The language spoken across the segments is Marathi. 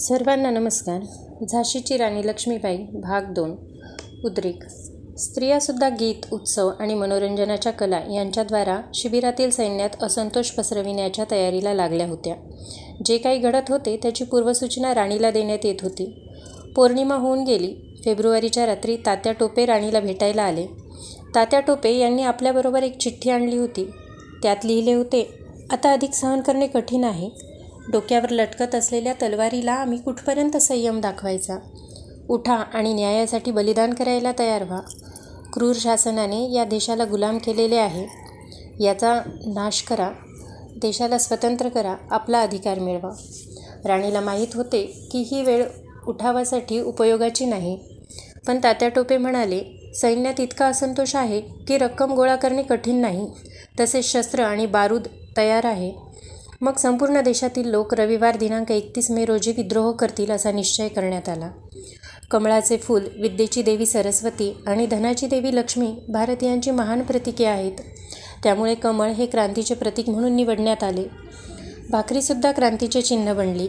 सर्वांना नमस्कार. झाशीची राणी लक्ष्मीबाई भाग दोन. उद्रेक. स्त्रियासुद्धा गीत उत्सव आणि मनोरंजनाच्या कला यांच्याद्वारा शिबिरातील सैन्यात असंतोष पसरविण्याच्या तयारीला लागल्या होत्या. जे काही घडत होते त्याची पूर्वसूचना राणीला देण्यात येत होती. पौर्णिमा होऊन गेली. फेब्रुवारीच्या रात्री तात्या टोपे राणीला भेटायला आले. तात्या टोपे यांनी आपल्याबरोबर एक चिठ्ठी आणली होती. त्यात लिहिले होते आता अधिक सहन करणे कठीण आहे. डोक्यावर लटकत असलेल्या तलवारीला आम्ही कुठपर्यंत संयम दाखवायचा? उठा आणि न्यायासाठी बलिदान करायला तयार व्हा. क्रूर शासनाने या देशाला गुलाम केलेले आहे. याचा नाश करा. देशाला स्वतंत्र करा. आपला अधिकार मिळवा. राणीला माहीत होते की ही वेळ उठावासाठी उपयोगाची नाही. पण तात्या टोपे म्हणाले सैन्यात इतका असंतोष आहे की रक्कम गोळा करणे कठीण नाही. तसेच शस्त्र आणि बारूद तयार आहे. मग संपूर्ण देशातील लोक रविवार दिनांक एकतीस मे रोजी विद्रोह करतील असा निश्चय करण्यात आला. कमळाचे फूल विद्येची देवी सरस्वती आणि धनाची देवी लक्ष्मी भारतीयांची महान प्रतीके आहेत. त्यामुळे कमळ हे क्रांतीचे प्रतीक म्हणून निवडण्यात आले. भाकरीसुद्धा क्रांतीचे चिन्ह बनली.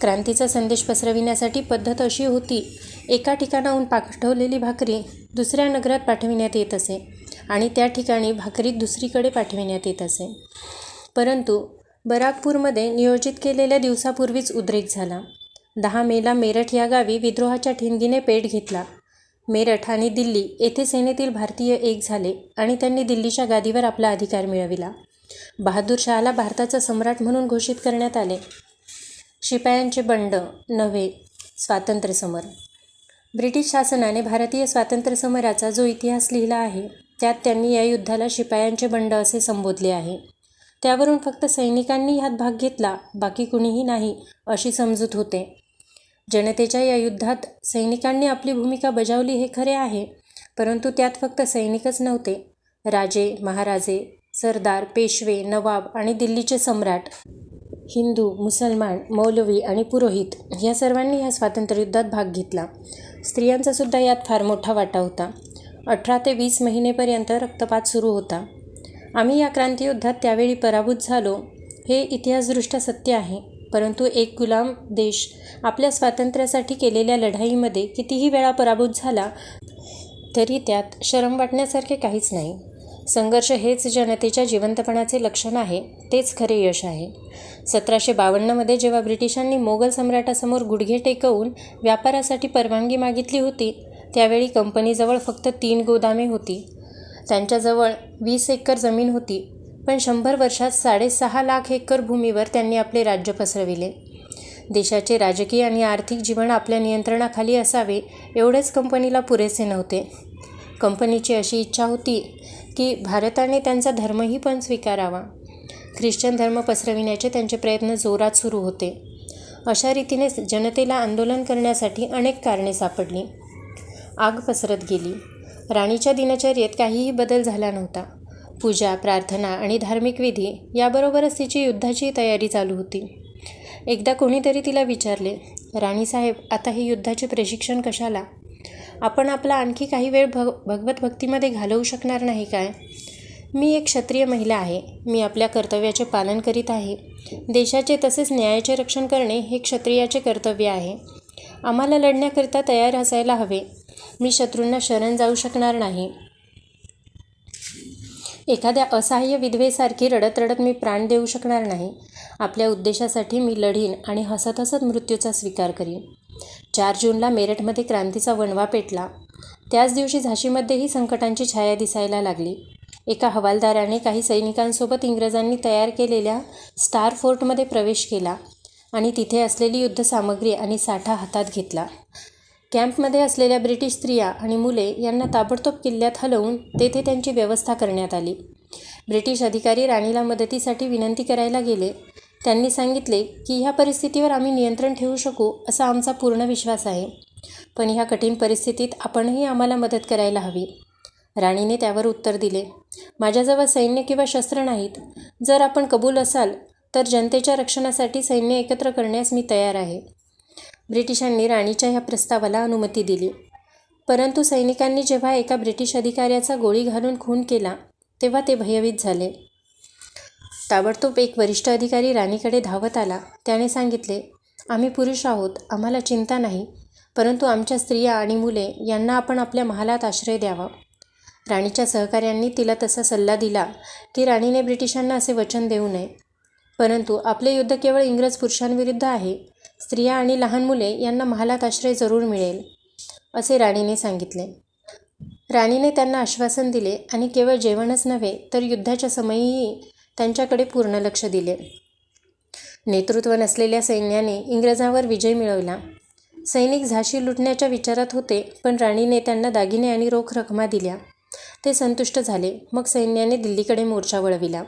क्रांतीचा संदेश पसरविण्यासाठी पद्धत अशी होती एका ठिकाणाहून पाठवलेली भाकरी दुसऱ्या नगरात पाठविण्यात येत असे आणि त्या ठिकाणी भाकरी दुसरीकडे पाठविण्यात येत असे. परंतु बराकपूरमध्ये नियोजित केलेल्या दिवसापूर्वीच उद्रेक झाला. दहा मेला मेरठ या गावी विद्रोहाच्या ठिणगीने पेट घेतला. मेरठ आणि दिल्ली येथे सेनेतील भारतीय एक झाले आणि त्यांनी दिल्लीच्या गादीवर आपला अधिकार मिळविला. बहादूर शहाला भारताचा सम्राट म्हणून घोषित करण्यात आले. शिपायांचे बंड नव्हे स्वातंत्र्यसमर ब्रिटिश शासनाने भारतीय स्वातंत्र्यसमराचा जो इतिहास लिहिला आहे त्यात त्यांनी या युद्धाला शिपायांचे बंड असे संबोधले आहे. त्यावरून फक्त सैनिकांनी ह्यात भाग घेतला बाकी कुणीही नाही अशी समजूत होते. जनतेच्या या युद्धात सैनिकांनी आपली भूमिका बजावली हे खरे आहे परंतु त्यात फक्त सैनिकच नव्हते. राजे महाराजे सरदार पेशवे नवाब आणि दिल्लीचे सम्राट हिंदू मुसलमान मौलवी आणि पुरोहित या सर्वांनी ह्या स्वातंत्र्ययुद्धात भाग घेतला. स्त्रियांचासुद्धा यात फार मोठा वाटा होता. अठरा ते वीस महिनेपर्यंत रक्तपात सुरू होता. आम्ही या क्रांतियुद्धात त्यावेळी पराभूत झालो. हे इतिहासदृष्ट्या सत्य आहे. परंतु एक गुलाम देश आपल्या स्वातंत्र्यासाठी केलेल्या लढाईमध्ये कितीही वेळा पराभूत झाला तरी त्यात शरम वाटण्यासारखे काहीच नाही. संघर्ष हेच जनतेच्या जिवंतपणाचे लक्षण आहे तेच खरे यश आहे. सतराशे बावन्नमध्ये जेव्हा ब्रिटिशांनी मोगल सम्राटासमोर गुडघे टेकवून व्यापारासाठी परवानगी मागितली होती त्यावेळी कंपनीजवळ फक्त तीन गोदामे होती. त्यांच्याजवळ वीस एकर जमीन होती पण शंभर वर्षात साडेसहा लाख एकर भूमीवर त्यांनी आपले राज्य पसरविले. देशाचे राजकीय आणि आर्थिक जीवन आपल्या नियंत्रणाखाली असावे एवढेच कंपनीला पुरेसे नव्हते. कंपनीची अशी इच्छा होती की भारताने त्यांचा धर्मही पण स्वीकारावा. ख्रिश्चन धर्म पसरविण्याचे त्यांचे प्रयत्न जोरात सुरू होते. अशा रीतीने जनतेला आंदोलन करण्यासाठी अनेक कारणे सापडली. आग पसरत गेली. राणीच्या दिनचर्येत काहीही बदल झाला नव्हता. पूजा प्रार्थना आणि धार्मिक विधी याबरोबरच तिची युद्धाची तयारी चालू होती. एकदा कोणीतरी तिला विचारले राणीसाहेब आता हे युद्धाचे प्रशिक्षण कशाला? आपण आपला आणखी काही वेळ भग भगवत भक्तीमध्ये घालवू शकणार नाही काय? मी एक क्षत्रिय महिला आहे. मी आपल्या कर्तव्याचे पालन करीत आहे. देशाचे तसेच न्यायाचे रक्षण करणे हे क्षत्रियाचे कर्तव्य आहे. आम्हाला लढण्याकरिता तयार असायला हवे. मी शत्रूंना शरण जाऊ शकणार नाही. एखाद्या असहाय्य विधवेसारखी रडत रडत मी प्राण देऊ शकणार नाही. आपल्या उद्देशासाठी मी लढीन आणि हसत हसत मृत्यूचा स्वीकार करीन. चार जूनला मेरठमध्ये क्रांतीचा वणवा पेटला. त्याच दिवशी झाशीमध्येही संकटांची छाया दिसायला लागली. एका हवालदाराने काही सैनिकांसोबत इंग्रजांनी तयार केलेल्या स्टार फोर्टमध्ये प्रवेश केला आणि तिथे असलेली युद्धसामग्री आणि साठा हातात घेतला. कॅम्पमध्ये असलेल्या ब्रिटिश स्त्रिया आणि मुले यांना ताबडतोब किल्ल्यात हलवून तेथे त्यांची व्यवस्था करण्यात आली. ब्रिटिश अधिकारी राणीला मदतीसाठी विनंती करायला गेले. त्यांनी सांगितले की ह्या परिस्थितीवर आम्ही नियंत्रण ठेवू शकू असा आमचा पूर्ण विश्वास आहे. पण ह्या कठीण परिस्थितीत आपणही आम्हाला मदत करायला हवी. राणीने त्यावर उत्तर दिले माझ्याजवळ सैन्य किंवा शस्त्र नाहीत. जर आपण कबूल असाल तर जनतेच्या रक्षणासाठी सैन्य एकत्र करण्यास मी तयार आहे. ब्रिटिशांनी राणीच्या ह्या प्रस्तावाला अनुमती दिली. परंतु सैनिकांनी जेव्हा एका ब्रिटिश अधिकाऱ्याचा गोळी घालून खून केला तेव्हा ते भयभीत झाले. ताबडतोब एक वरिष्ठ अधिकारी राणीकडे धावत आला. त्याने सांगितले आम्ही पुरुष आहोत आम्हाला चिंता नाही परंतु आमच्या स्त्रिया आणि मुले यांना आपण आपल्या महालात आश्रय द्यावा. राणीच्या सहकाऱ्यांनी तिला तसा सल्ला दिला की राणीने ब्रिटिशांना असे वचन देऊ नये. परंतु आपले युद्ध केवळ इंग्रज पुरुषांविरुद्ध आहे. स्त्रिया आणि लहान मुले यांना महालात आश्रय जरूर मिळेल असे राणीने सांगितले. राणीने त्यांना आश्वासन दिले आणि केवळ जेवणच नव्हे तर युद्धाच्या समयीही त्यांच्याकडे पूर्ण लक्ष दिले. नेतृत्व नसलेल्या सैन्याने इंग्रजांवर विजय मिळवला. सैनिक झाशी लुटण्याच्या विचारात होते पण राणीने त्यांना दागिने आणि रोख रकमा दिल्या. ते संतुष्ट झाले मग सैन्याने दिल्लीकडे मोर्चा वळविला.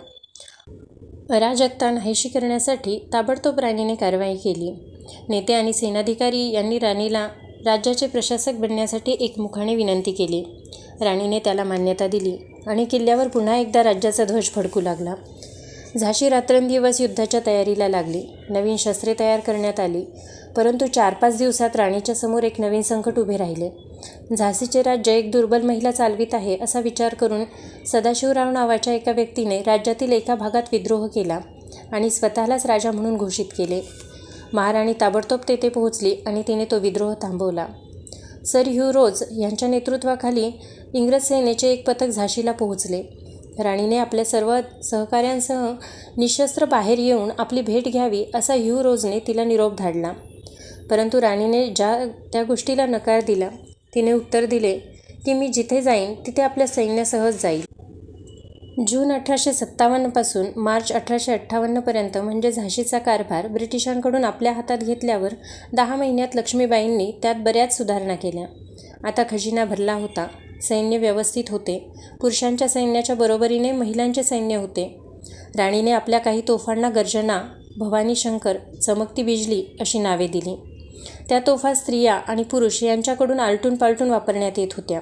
अराजकता नाहीशी करण्यासाठी ताबडतोब राणीने कारवाई केली. नेते आणि सेनाधिकारी यांनी राणीला राज्याचे प्रशासक बनण्यासाठी एकमुखाने विनंती केली. राणीने त्याला मान्यता दिली आणि किल्ल्यावर पुन्हा एकदा राज्याचा ध्वज फडकू लागला. झाशी रात्रंदिवस युद्धाच्या तयारीला लागली. नवीन शस्त्रे तयार करण्यात आली. परंतु चार पाच दिवसात राणीच्या समोर एक नवीन संकट उभे राहिले. झाशीचे राज्य एक दुर्बल महिला चालवित आहे असा विचार करून सदाशिवराव नावाच्या एका व्यक्तीने राज्यातील एका भागात विद्रोह केला आणि स्वतःलाच राजा म्हणून घोषित केले. महाराणी ताबडतोब तेथे पोहोचली आणि तिने तो विद्रोह थांबवला. सर ह्यू रोज यांच्या नेतृत्वाखाली इंग्रज सेनेचे एक पथक झाशीला पोहोचले. राणीने आपल्या सर्व सहकाऱ्यांसह निशस्त्र बाहेर येऊन आपली भेट घ्यावी असा ह्यू रोजने तिला निरोप धाडला. परंतु राणीने ज्या त्या गोष्टीला नकार दिला तिने उत्तर दिले की मी जिथे जाईन तिथे आपल्या सैन्यासहच जाईल. जून अठराशे सत्तावन्नपासून मार्च अठराशे अठ्ठावन्नपर्यंत म्हणजे झाशीचा कारभार ब्रिटिशांकडून आपल्या हातात घेतल्यावर दहा महिन्यात लक्ष्मीबाईंनी त्यात बऱ्याच सुधारणा केल्या. आता खजिना भरला होता. सैन्य व्यवस्थित होते. पुरुषांच्या सैन्याच्या बरोबरीने महिलांचे सैन्य होते. राणीने आपल्या काही तोफांना गर्जना भवानी शंकर चमकती बिजली अशी नावे दिली. त्या तोफा स्त्रिया आणि पुरुष यांच्याकडून आलटून पालटून वापरण्यात येत होत्या.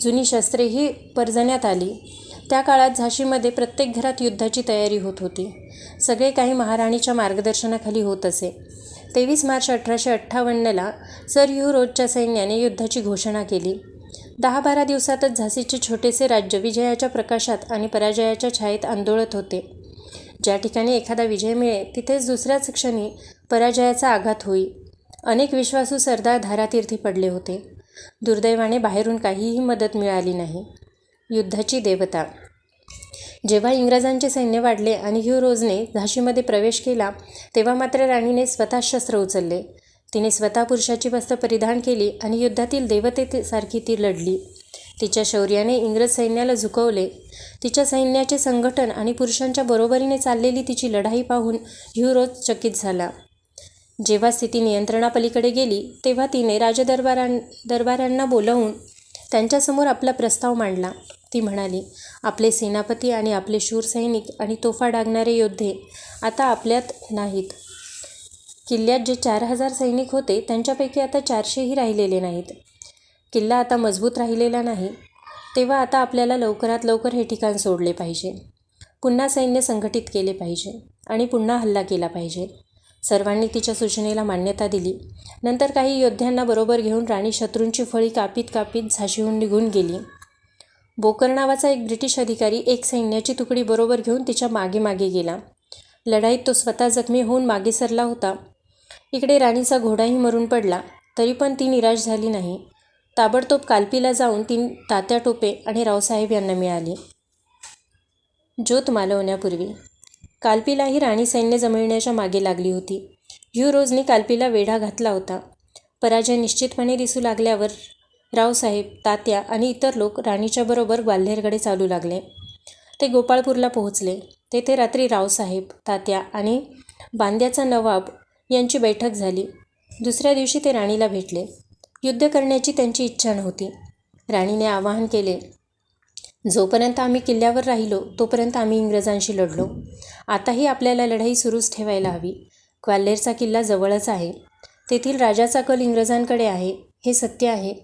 जुनी शस्त्रेही पर्जण्यात आली. त्या काळात झाशीमध्ये प्रत्येक घरात युद्धाची तयारी होत होती. सगळे काही महाराणीच्या मार्गदर्शनाखाली होत असे. तेवीस मार्च अठराशे अठ्ठावन्नला सर यू रोजच्या सैन्याने युद्धाची घोषणा केली. दहा बारा दिवसातच झाशीचे छोटेसे राज्य विजयाच्या प्रकाशात आणि पराजयाच्या छायेत आंदोळत होते. ज्या ठिकाणी एखादा विजय मिळे तिथेच दुसऱ्याच क्षणी पराजयाचा आघात होई. अनेक विश्वासू सरदार धारातीर्थी पडले होते. दुर्दैवाने बाहेरून काहीही मदत मिळाली नाही. युद्धाची देवता. जेव्हा इंग्रजांचे सैन्य वाढले आणि ह्यू रोजने झाशीमध्ये प्रवेश केला तेव्हा मात्र राणीने स्वतः शस्त्र उचलले. तिने स्वतः पुरुषाची वस्त्र परिधान केली आणि युद्धातील देवतेसारखी ती लढली. तिच्या शौर्याने इंग्रज सैन्याला झुकवले. तिच्या सैन्याचे संघटन आणि पुरुषांच्या बरोबरीने चाललेली तिची लढाई पाहून ह्यू रोज चकित झाला. जेव्हा स्थिती नियंत्रणापलीकडे गेली तेव्हा तिने राजदरबारां दरबारांना बोलावून त्यांच्यासमोर आपला प्रस्ताव मांडला. ती म्हणाली आपले सेनापती आणि आपले शूर सैनिक आणि तोफा डागणारे योद्धे आता आपल्यात नाहीत. किल्ल्यात जे चार हजार सैनिक होते त्यांच्यापैकी आता चारशेही राहिलेले नाहीत. किल्ला आता मजबूत राहिलेला नाही तेव्हा आता आपल्याला लवकरात लवकर हे ठिकाण सोडले पाहिजे. पुन्हा सैन्य संघटित केले पाहिजे आणि पुन्हा हल्ला केला पाहिजे. सर्वांनी तिच्या सूचनेला मान्यता दिली. नंतर काही योद्ध्यांना बरोबर घेऊन राणी शत्रूंची फळी कापीत कापीत झाशीहून निघून गेली. बोकर नावाचा एक ब्रिटिश अधिकारी एक सैन्याची तुकडी बरोबर घेऊन तिच्यामागे मागे गेला. लढाईत तो स्वतः जखमी होऊन मागे सरला होता. इकडे राणीचा घोडाही मरून पडला तरी पण ती निराश झाली नाही. ताबडतोब कालपीला जाऊन ती तात्या टोपे आणि रावसाहेब यांना मिळाली. ज्योत मालवण्यापूर्वी. कालपीलाही राणी सैन्य जमविण्याच्या मागे लागली होती. ह्यू रोजने कालपीला वेढा घातला होता. पराजय निश्चितपणे दिसू लागल्यावर रावसाहेब तात्या आणि इतर लोक राणीच्या बरोबर ग्वाल्हेरकडे चालू लागले. ते गोपाळपूरला पोहोचले. तेथे रात्री रावसाहेब तात्या आणि बांद्याचा नवाब यांची बैठक झाली. दुसऱ्या दिवशी ते राणीला भेटले. युद्ध करण्याची त्यांची इच्छा नव्हती. राणीने आवाहन केले जोपर्यंत आम्ही किल्ल्यावर राहिलो तोपर्यंत आम्ही इंग्रजांशी लढलो. आताही आपल्याला लढाई सुरूच ठेवायला हवी. ग्वाल्हेरचा किल्ला जवळच आहे. तेथील राजाचा कल इंग्रजांकडे आहे. हे सत्य आहे.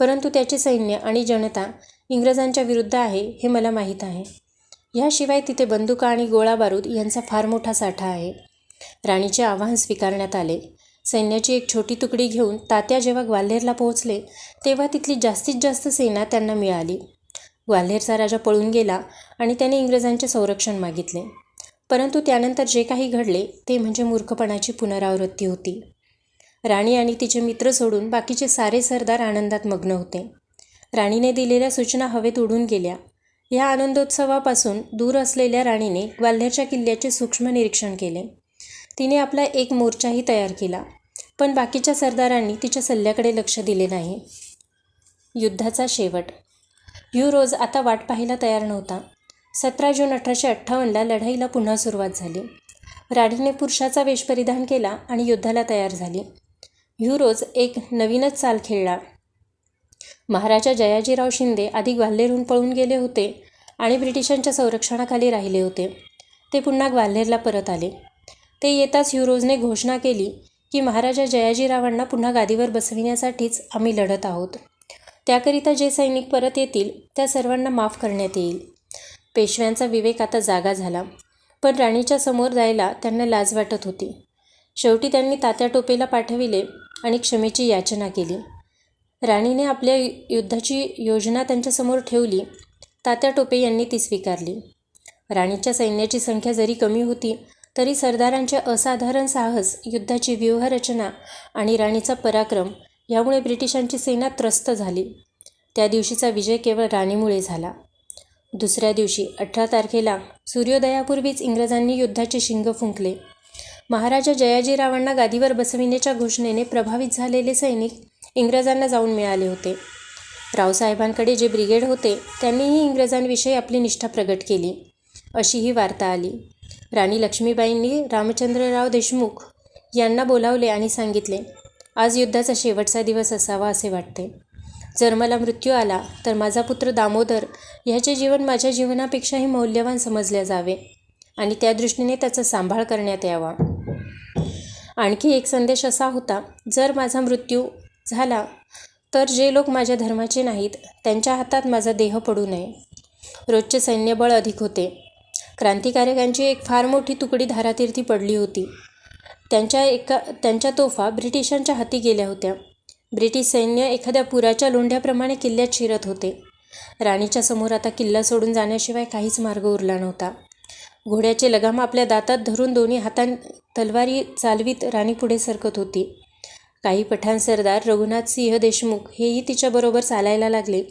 परंतु त्याचे सैन्य आणि जनता इंग्रजांच्या विरुद्ध आहे हे मला माहीत आहे. ह्याशिवाय तिथे बंदुका आणि गोळा बारूद यांचा फार मोठा साठा आहे. राणीचे आवाहन स्वीकारण्यात आले. सैन्याची एक छोटी तुकडी घेऊन तात्या जेव्हा ग्वाल्हेरला पोहोचले तेव्हा तिथली जास्तीत जास्त सेना त्यांना मिळाली. ग्वाल्हेरचा राजा पळून गेला आणि त्याने इंग्रजांचे संरक्षण मागितले. परंतु त्यानंतर जे काही घडले ते म्हणजे मूर्खपणाची पुनरावृत्ती होती. राणी आणि तिचे मित्र सोडून बाकीचे सारे सरदार आनंदात मग्न होते. राणीने दिलेल्या सूचना हवेत उडून गेल्या. या आनंदोत्सवापासून दूर असलेल्या राणीने ग्वाल्हेरच्या किल्ल्याचे सूक्ष्म निरीक्षण केले. तिने आपला एक मोर्चाही तयार केला पण बाकीच्या सरदारांनी तिच्या सल्ल्याकडे लक्ष दिले नाही. युद्धाचा शेवट. रोज आता वाट पाहायला तयार नव्हता. सतरा जून अठराशे अठ्ठावन्नला लढाईला पुन्हा सुरुवात झाली. राणीने पुरुषाचा वेश परिधान केला आणि युद्धाला तयार झाली. युरोज एक नवीनच चाल खेळला. महाराजा जयाजीराव शिंदे आधी ग्वाल्हेरहून पळून गेले होते आणि ब्रिटिशांच्या संरक्षणाखाली राहिले होते. ते पुन्हा ग्वाल्हेरला परत आले. ते येताच युरोजने घोषणा केली की महाराजा जयाजीरावांना पुन्हा गादीवर बसविण्यासाठीच आम्ही लढत आहोत. त्याकरिता जे सैनिक परत येतील त्या सर्वांना माफ करण्यात येईल. पेशव्यांचा विवेक आता जागा झाला पण राणीच्या समोर जायला त्यांना लाज वाटत होती. शेवटी त्यांनी तात्या टोपेला पाठविले आणि क्षमेची याचना केली. राणीने आपल्या युद्धाची योजना त्यांच्यासमोर ठेवली तात्या टोपे यांनी ती स्वीकारली. राणीच्या सैन्याची संख्या जरी कमी होती तरी सरदारांचे असाधारण साहस युद्धाची व्यूहरचना आणि राणीचा पराक्रम यामुळे ब्रिटिशांची सेना त्रस्त झाली. त्या दिवशीचा विजय केवळ राणीमुळे झाला. दुसऱ्या दिवशी अठरा तारखेला सूर्योदयापूर्वीच इंग्रजांनी युद्धाचे शिंग फुंकले. महाराजा जयाजीरावांना गादीवर बसविण्याच्या घोषणेने प्रभावित झालेले सैनिक इंग्रजांना जाऊन मिळाले होते. रावसाहेबांकडे जे ब्रिगेड होते त्यांनीही इंग्रजांविषयी आपली निष्ठा प्रगट केली. अशी ही वार्ता आली. राणी लक्ष्मीबाईंनी रामचंद्रराव देशमुख यांना बोलावले आणि सांगितले आज युद्धाचा शेवटचा दिवस असावा असे वाटते. जर मला मृत्यू आला तर माझा पुत्र दामोदर ह्याचे जीवन माझ्या जीवनापेक्षाही मौल्यवान समजले जावे आणि त्या दृष्टीने त्याचा सांभाळ करण्यात यावा. आणखी एक संदेश असा होता जर माझा मृत्यू झाला तर जे लोक माझ्या धर्माचे नाहीत त्यांच्या हातात माझा देह पडू नये. रोजचे सैन्यबळ अधिक होते. क्रांतिकारकांची एक फार मोठी तुकडी धारातीर्थी पडली होती. त्यांच्या एका त्यांच्या तोफा ब्रिटिशांच्या हाती गेल्या होत्या. ब्रिटिश सैन्य एखाद्या पुराच्या लोंढ्याप्रमाणे किल्ल्यात शिरत होते. राणीच्या समोर आता किल्ला सोडून जाण्याशिवाय काहीच मार्ग उरला नव्हता. घोड्याचे लगाम आपल्या दातात धरून दोन्ही हातां तलवारी चालवीत राणी पुढे सरकत होती. काही पठाण सरदार रघुनाथ सिंह देशमुख हेही तिच्याबरोबर चालायला लागले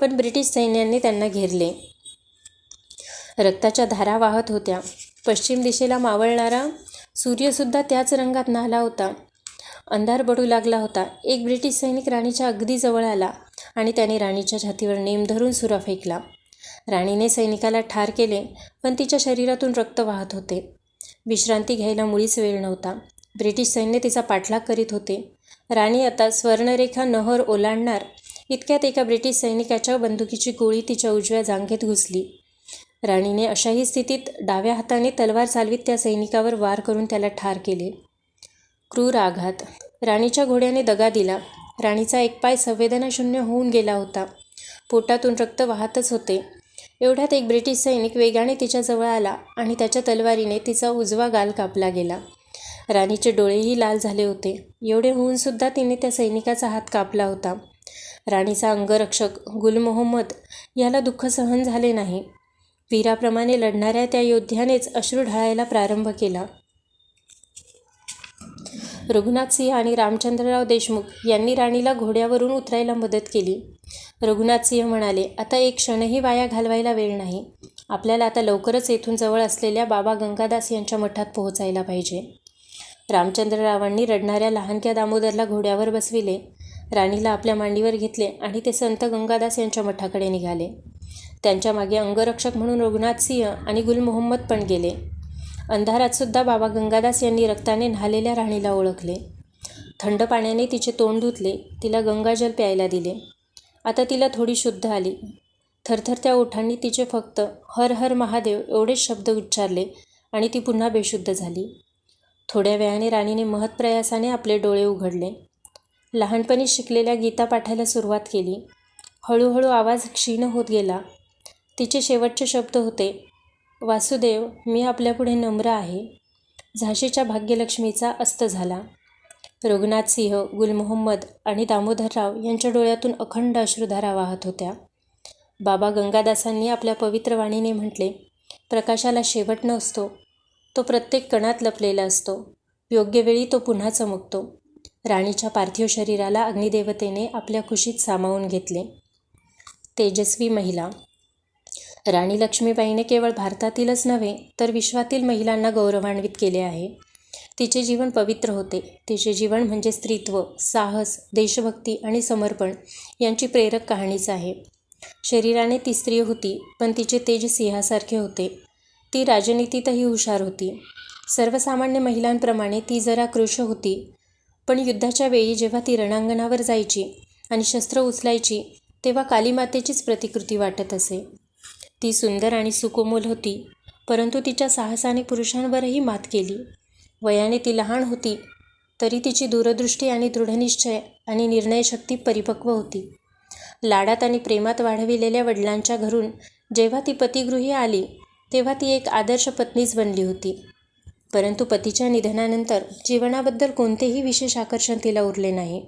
पण ब्रिटिश सैन्याने त्यांना घेरले. रक्ताच्या धारा वाहत होत्या. पश्चिम दिशेला मावळणारा सूर्यसुद्धा त्याच रंगात न्हाला होता. अंधार बडू लागला होता. एक ब्रिटिश सैनिक राणीच्या अगदी जवळ आला आणि त्याने राणीच्या छातीवर नेम धरून सुरा फेकला राणीने सैनिकाला ठार केले पण तिच्या शरीरातून रक्त वाहत होते. विश्रांती घ्यायला मुळीच वेळ नव्हता. ब्रिटिश सैन्य तिचा पाठलाग करीत होते. राणी आता स्वर्णरेखा नहर ओलांडणार इतक्यात एका ब्रिटिश सैनिकाच्या बंदुकीची गोळी तिच्या उजव्या जांघेत घुसली. राणीने अशाही स्थितीत डाव्या हाताने तलवार चालवीत त्या सैनिकावर वार करून त्याला ठार केले. क्रूर आघात. राणीच्या घोड्याने दगा दिला. राणीचा एक पाय संवेदनाशून्य होऊन गेला होता. पोटातून रक्त वाहतच होते. एवढ्यात एक ब्रिटिश सैनिक वेगाने तिच्याजवळ आला आणि त्याच्या तलवारीने तिचा उजवा गाल कापला गेला. राणीचे डोळेही लाल झाले होते. एवढे होऊनसुद्धा तिने त्या सैनिकाचा हात कापला होता. राणीचा अंगरक्षक गुल मोहम्मद याला दुःख सहन झाले नाही. वीराप्रमाणे लढणाऱ्या त्या योद्ध्यानेच अश्रू ढाळायला प्रारंभ केला. रघुनाथ सिंह आणि रामचंद्रराव देशमुख यांनी राणीला घोड्यावरून उतरायला मदत केली. रघुनाथ सिंह म्हणाले आता एक क्षणही वाया घालवायला वेळ नाही. आपल्याला आता लवकरच येथून जवळ असलेल्या बाबा गंगादास यांच्या मठात पोहोचायला पाहिजे. रामचंद्ररावांनी रडणाऱ्या लहानक्या दामोदरला घोड्यावर बसविले राणीला आपल्या मांडीवर घेतले आणि ते संत गंगादास यांच्या मठाकडे निघाले. त्यांच्या मागे अंगरक्षक म्हणून रघुनाथ सिंह आणि गुल मोहम्मद पण गेले. अंधारात सुद्धा बाबा गंगादास यांनी रक्ताने न्हालेल्या राणीला ओळखले. थंड पाण्याने तिचे तोंड धुतले तिला गंगाजल प्यायला दिले. आता तिला थोडी शुद्ध आली. थरथरत्या ओठांनी तिचे फक्त हर हर महादेव एवढेच शब्द उच्चारले आणि ती पुन्हा बेशुद्ध झाली. थोड्या वेळाने राणीने महत्प्रयासाने आपले डोळे उघडले. लहानपणी शिकलेल्या गीता पाठायला सुरुवात केली. हळूहळू आवाज क्षीण होत गेला. तिचे शेवटचे शब्द होते वासुदेव मी आपल्यापुढे नम्र आहे. झाशीच्या भाग्यलक्ष्मीचा अस्त झाला. रघुनाथ सिंह गुल मोहम्मद आणि दामोदरराव यांच्या डोळ्यातून अखंड अश्रुधारा वाहत होत्या. बाबा गंगादासांनी आपल्या पवित्र वाणीने म्हटले प्रकाशाला शेवट नसतो तो प्रत्येक कणात लपलेला असतो. योग्य वेळी तो पुन्हा चमकतो. राणीच्या पार्थिव शरीराला अग्निदेवतेने आपल्या खुशीत सामावून घेतले. तेजस्वी महिला. राणी लक्ष्मीबाईने केवळ भारतातीलच नव्हे तर विश्वातील महिलांना गौरवान्वित केले आहे. तिचे जीवन पवित्र होते. तिचे जीवन म्हणजे स्त्रीत्व साहस देशभक्ती आणि समर्पण यांची प्रेरक कहाणीच आहे. शरीराने ती स्त्री होती पण तिचे तेज सिंहासारखे होते. ती राजनीतीतही हुशार होती. सर्वसामान्य महिलांप्रमाणे ती जरा कृश होती. पण युद्धाच्या वेळी जेव्हा ती रणांगणावर जायची आणि शस्त्र उचलायची तेव्हा कालीमातेचीच प्रतिकृती वाटत असे. ती सुंदर आणि सुकोमोल होती परंतु तिच्या साहसाने पुरुषांवरही मात केली. वयाने ती लहान होती तरी तिची दूरदृष्टी आणि दृढनिश्चय आणि निर्णयशक्ती परिपक्व होती. लाडात आणि प्रेमात वाढविलेल्या वडिलांच्या घरून जेव्हा ती पतिगृही आली तेव्हा ती एक आदर्श पत्नीच बनली होती. परंतु पतीच्या निधनानंतर जीवनाबद्दल कोणतेही विशेष आकर्षण तिला उरले नाही.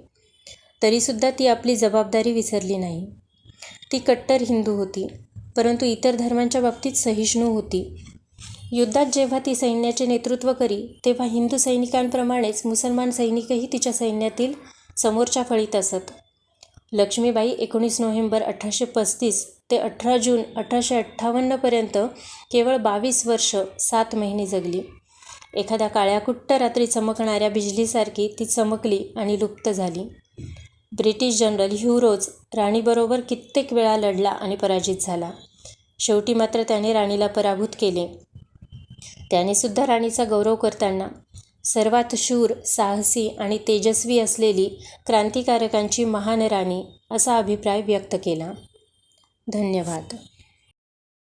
तरीसुद्धा ती आपली जबाबदारी विसरली नाही. ती कट्टर हिंदू होती परंतु इतर धर्मांच्या बाबतीत सहिष्णू होती. युद्धात जेव्हा ती सैन्याचे नेतृत्व करी तेव्हा हिंदू सैनिकांप्रमाणेच मुसलमान सैनिकही तिच्या सैन्यातील समोरच्या फळीत असत. लक्ष्मीबाई एकोणीस नोव्हेंबर अठराशे पस्तीस ते अठरा जून अठराशे अठ्ठावन्नपर्यंत केवळ बावीस वर्ष सात महिने जगली. एखाद्या काळ्याकुट्ट रात्री चमकणाऱ्या बिजलीसारखी ती चमकली आणि लुप्त झाली. ब्रिटिश जनरल ह्युरोज राणीबरोबर कित्येक वेळा लढला आणि पराजित झाला. शेवटी मात्र त्याने राणीला पराभूत केले. त्याने सुद्धा राणीचा गौरव करताना सर्वात शूर साहसी आणि तेजस्वी असलेली क्रांतिकारकांची महान राणी असा अभिप्राय व्यक्त केला. धन्यवाद.